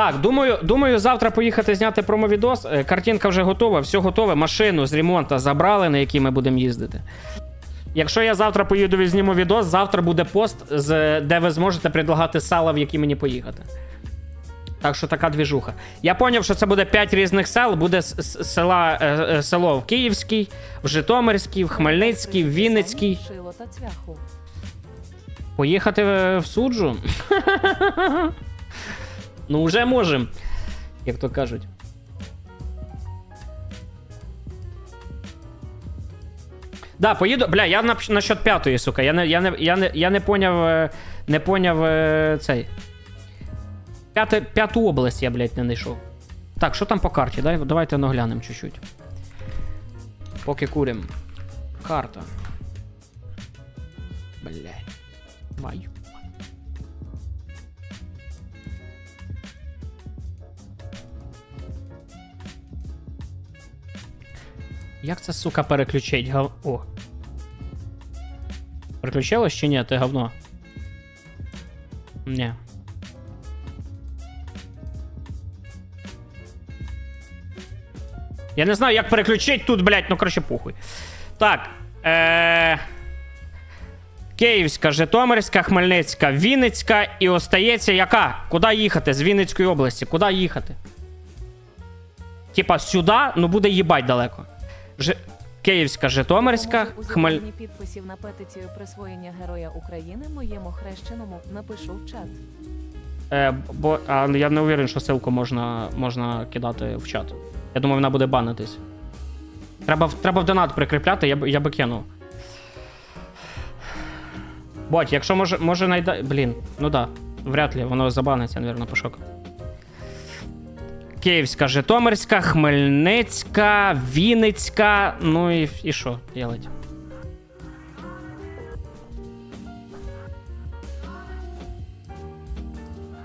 Так, думаю, думаю, завтра поїхати зняти промовідос. Е, Картинка вже готова, все готове. Машину з ремонту забрали, на якій ми будемо їздити. Якщо я завтра поїду і зніму відос, завтра буде пост, з, де ви зможете предлагати сала, в які мені поїхати. Так що така двіжуха. Я поняв, що це буде 5 різних сел. Буде села, е, е, село в Київській, в Житомирській, в Хмельницькій, в Вінницькій. Поїхати в в суджу? ну, вже можемо, як то кажуть. Да, поїду. Бля, я на, насчет п'ятої, сука. Я не, я не, я не, я не поняв. е, Не поняв е, цей. П'яте, п'яту область я, блядь, не знайшов. Так, що там по карті? Дай, давайте наглянемо чуть-чуть. Поки курим. Карта. Блядь. Твою. Як це, сука, переключить? Гав... О. Переключилось чи ні? Ти говно? Ні. Я не знаю, як переключить тут, блядь, ну короче, похуй. Так. Е... Київська, Житомирська, Хмельницька, Вінницька і остається яка? Куди їхати з Вінницької області? Куди їхати? Типа сюди, ну буде їбать далеко. Ж... Київська, Житомирська, у Хмель... підписів на петицію присвоєння Героя України моєму хрещеному напишу в чат. Е, бо а, ну, я не уверен, що ссылку можна, можна кидати в чат. Я думаю, вона буде банитись. Треба, в- треба в донат прикріпляти, я, б- я би кинув. Боть, якщо може, може найда. Блін, ну да. Вряд ли, воно забаниться, наверное, пошок. Київська, Житомирська, Хмельницька, Вінницька. Ну і, і що делать?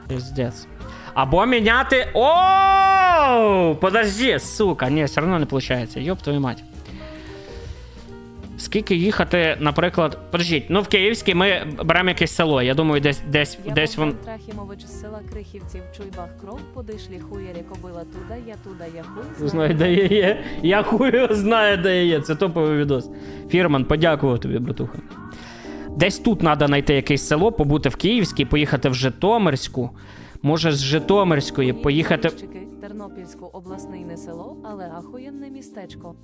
Пиздец. Або міняти. О! Подожди, сука. Ні, все одно не виходить. Йоп твою мать. Скільки їхати, наприклад. Подождіть, ну в Київській ми беремо якесь село. Я думаю, десь десь Я десь вон. Трахімович з села Крихівців Чуйбах кров, подишлі хуярі кобила туда, я туда, я хуй. Знаю, де я є. Я хую знаю, де я є. Це топовий відос. Фірман, подякував тобі, братуха. Десь тут треба знайти якесь село, побути в Київській, поїхати в Житомирську. Може, з Житомирської поїхати. Тернопільську обласний не село, але ахуєнне містечко.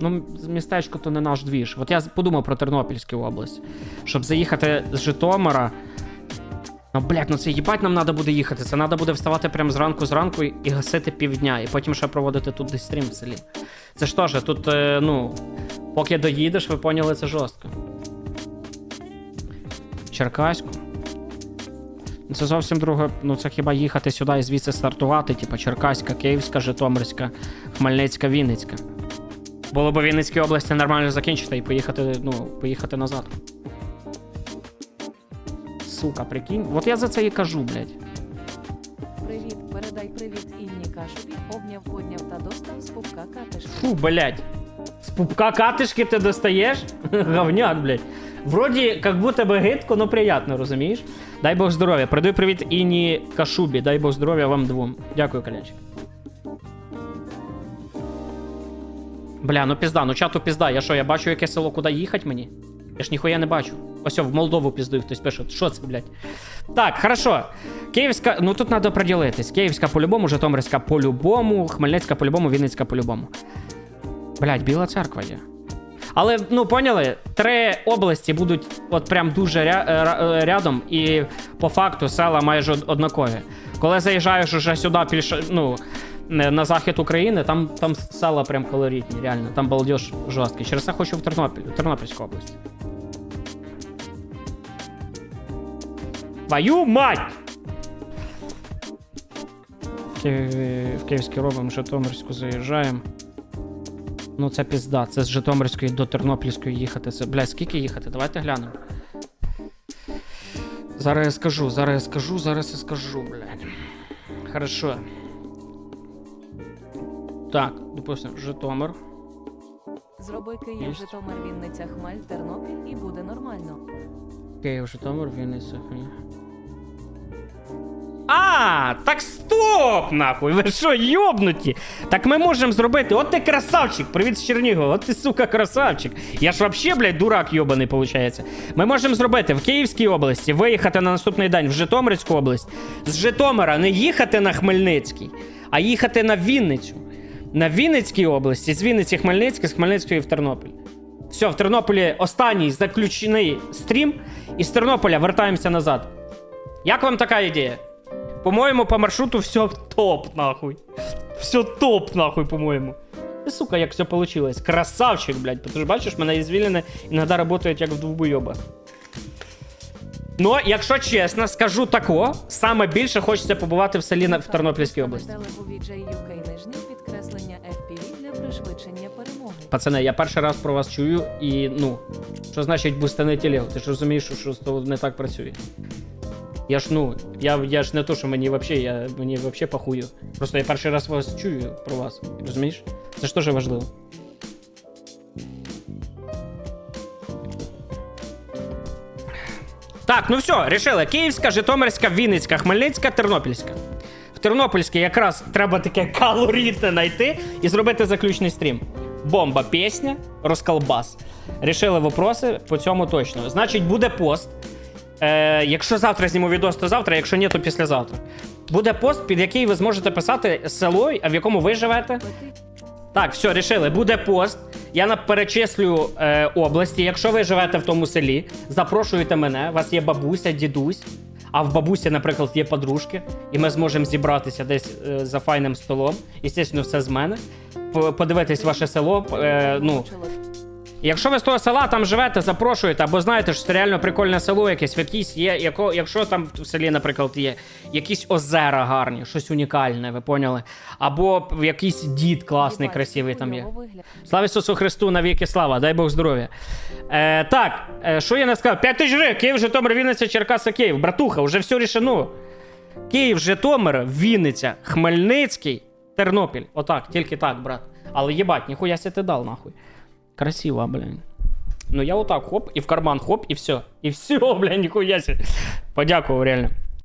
Ну, містечко то не наш двіж. От я подумав про Тернопільську область. Щоб заїхати з Житомира. Ну, блядь, ну це їбать нам треба буде їхати. Це треба буде вставати прямо зранку зранку і, і гасити півдня, і потім ще проводити тут десь стрім в селі. Це ж теж, тут, е, ну, поки доїдеш, ви поняли, це жорстко. Черкаську. Це зовсім друге. Ну, це хіба їхати сюди і звідси стартувати, типу Черкаська, Київська, Житомирська, Хмельницька, Вінницька. Було б Вінницькій області нормально закінчити і поїхати, ну, поїхати назад. Сука, прикинь. От я за це і кажу, блядь. Привіт, передай привіт Інні Кашубі, обняв, подняв та достав з пупка катишки. Фу, блядь. З пупка катишки ти достаєш? Говняк, блядь. Вроді, як будто би гидко, но приятно, розумієш? Дай Бог здоров'я. Передаю привіт Іні Кашубі. Дай Бог здоров'я вам двом. Дякую, колячик. Бля, ну пізда, ну чату пізда. Я що, я бачу яке село, куди їхати мені? Я ж ніхуя не бачу. Ось в Молдову піздує хтось пише. Що це, блядь? Так, хорошо. Київська, ну тут треба приділитись. Київська по-любому, Житомирська по-любому, Хмельницька по-любому, Вінницька по-любому. Блядь, Біла церква є. Але, ну, поняли, три області будуть от прям дуже ря- е, е, рядом, і по факту села майже однакові. Коли заїжджаєш уже сюди, більш, ну, на захід України, там, там села прям колоритні, реально. Там балдеж жорсткий. Через це хочу в Тернопіль, в Тернопільську область. Твою мать! В, в Київський робимо, Житомирську заїжджаємо. Ну, це пізда. Це з Житомирської до Тернопільської їхати. Це, блядь, скільки їхати? Давайте глянемо. Зараз я скажу, зараз я скажу, зараз я скажу, блядь. Хорошо. Так, допустим, Житомир. Зроби Київ, Єсть. Житомир, Вінниця, Хмель, Тернопіль і буде нормально. Київ, Житомир, Вінниця. хм. А, так стоп, нахуй. Ви що, йобнуті? Так ми можемо зробити. От ти красавчик, привіт з Чернігова. От ти, сука, красавчик. Я ж вообще, блядь, дурак йобаний, виходить. Ми можемо зробити в Київській області, виїхати на наступний день в Житомирську область. З Житомира не їхати на Хмельницький, а їхати на Вінницю. На Вінницькій області, з Вінниці Хмельницький, з Хмельницької в Тернопіль. Все, в Тернополі останній заключений стрім, і з Тернополя вертаємося назад. Як вам така ідея? По-моєму, по маршруту все топ, нахуй. Все топ, нахуй, по-моєму. Сука, як все получилось. Красавчик, блядь. Ти ж бачиш, мене ізвіліни іноді працюють як в довбойоба. Ну, якщо чесно, скажу тако, саме більше хочеться побувати в селі на- в Тернопільській області. Пацани, я перший раз про вас чую, і ну, що значить бустани телегу? Ти ж розумієш, що, що не так працює. Я ж ну, я, я ж не то, що мені вообще, я мені вообще похую. Просто я перший раз вас чую про вас. Розумієш? Це ж теж важливо. Так, ну все, рішили. Київська, Житомирська, Вінницька, Хмельницька, Тернопільська. В Тернопільській якраз треба таке калорітне знайти і зробити заключний стрім. Бомба, пісня, розколбас. Рішили вопроси по цьому точно. Значить, буде пост. Е, якщо завтра зніму відос, то завтра, якщо ні, то післязавтра. Буде пост, під який ви зможете писати село, в якому ви живете. Так, все, рішили. Буде пост. Я перечислю е, області. Якщо ви живете в тому селі, запрошуйте мене. У вас є бабуся, дідусь. А в бабусі, наприклад, є подружки, і ми зможемо зібратися десь е, за файним столом. І, звісно, все з мене. Подивитись ваше село. Е, ну, Якщо ви з того села там живете, запрошуєте, або знаєте, що це реально прикольне село якесь, в якійсь є, яко, якщо там в селі, наприклад, є якісь озера гарні, щось унікальне, ви поняли? Або якийсь дід класний, красивий там є. Слава Ісусу Христу, навіки слава, дай Бог здоров'я. Е, так, е, що я не сказав? 5 тисяч гривень, Київ, Житомир, Вінниця, Черкаса, Київ. Братуха, вже все рішено. Київ, Житомир, Вінниця, Хмельницький, Тернопіль. Отак, тільки так, брат. Але їбать, ніхуя ся ти дал, нахуй. Красиво, блин. Ну я вот так, хоп, и в карман, хоп, и все. И все, бля, нихуя себе. Подякував, реально.